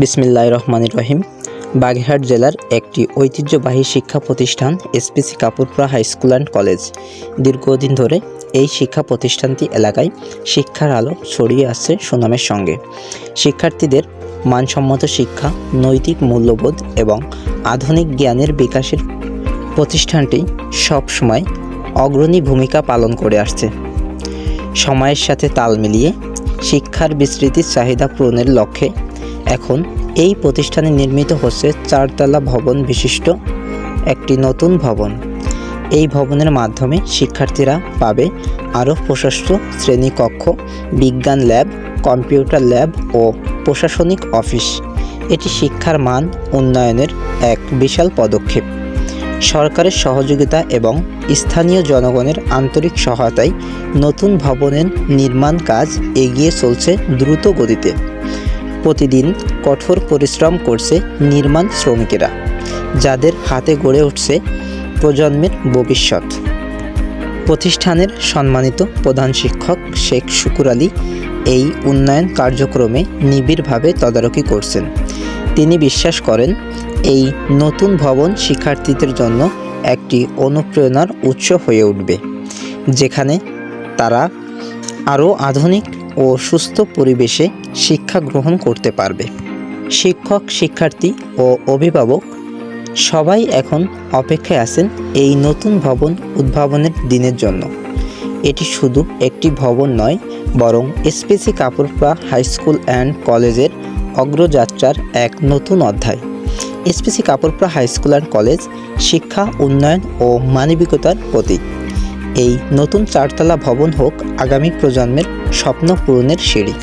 বিসমিল্লাহ রহমান রহিম বাগেরহাট জেলার একটি ঐতিহ্যবাহী শিক্ষা প্রতিষ্ঠান, SPC Kapurpura high school and college. দীর্ঘদিন ধরে এই শিক্ষা প্রতিষ্ঠানটি এলাকায় শিক্ষার আলো ছড়িয়ে আসছে সুনামের সঙ্গে। শিক্ষার্থীদের মানসম্মত শিক্ষা, নৈতিক মূল্যবোধ এবং আধুনিক জ্ঞানের বিকাশের প্রতিষ্ঠানটি সবসময় অগ্রণী ভূমিকা পালন করে আসছে। সময়ের সাথে তাল মিলিয়ে শিক্ষার বিস্তৃতির চাহিদা পূরণের লক্ষ্যে এখন এই প্রতিষ্ঠানে নির্মিত হচ্ছে চারতলা ভবন বিশিষ্ট একটি নতুন ভবন। এই ভবনের মাধ্যমে শিক্ষার্থীরা পাবে আরও প্রশস্ত শ্রেণীকক্ষ, বিজ্ঞান ল্যাব, কম্পিউটার ল্যাব ও প্রশাসনিক অফিস। এটি শিক্ষার মান উন্নয়নের এক বিশাল পদক্ষেপ। সরকারের সহযোগিতা এবং স্থানীয় জনগণের আন্তরিক সহায়তায় নতুন ভবনের নির্মাণ কাজ এগিয়ে চলছে দ্রুত গতিতে। প্রতিদিন কঠোর পরিশ্রম করছে নির্মাণ শ্রমিকেরা, যাদের হাতে গড়ে উঠছে প্রজন্মের ভবিষ্যৎ। প্রতিষ্ঠানের সম্মানিত প্রধান শিক্ষক শেখ শুকুর আলী এই উন্নয়ন কার্যক্রমে নিবিড়ভাবে তদারকি করছেন। তিনি বিশ্বাস করেন, এই নতুন ভবন শিক্ষার্থীদের জন্য একটি অনুপ্রেরণার উৎস হয়ে উঠবে, যেখানে তারা আরও আধুনিক ও সুস্থ পরিবেশে শিক্ষা গ্রহণ করতে পারবে। শিক্ষক, শিক্ষার্থী ও অভিভাবক সবাই এখন অপেক্ষায় আছেন এই নতুন ভবন উদ্ভাবনের দিনের জন্য। এটি শুধু একটি ভবন নয়, বরং SPC Kapurpa high school and কলেজের অগ্রযাত্রার এক নতুন অধ্যায়। SPC Kapurpa high school and college শিক্ষা, উন্নয়ন ও মানবিকতার প্রতীক। এই নতুন চারতলা ভবন হোক আগামী প্রজন্মের স্বপ্ন পূরণের সিঁড়ি।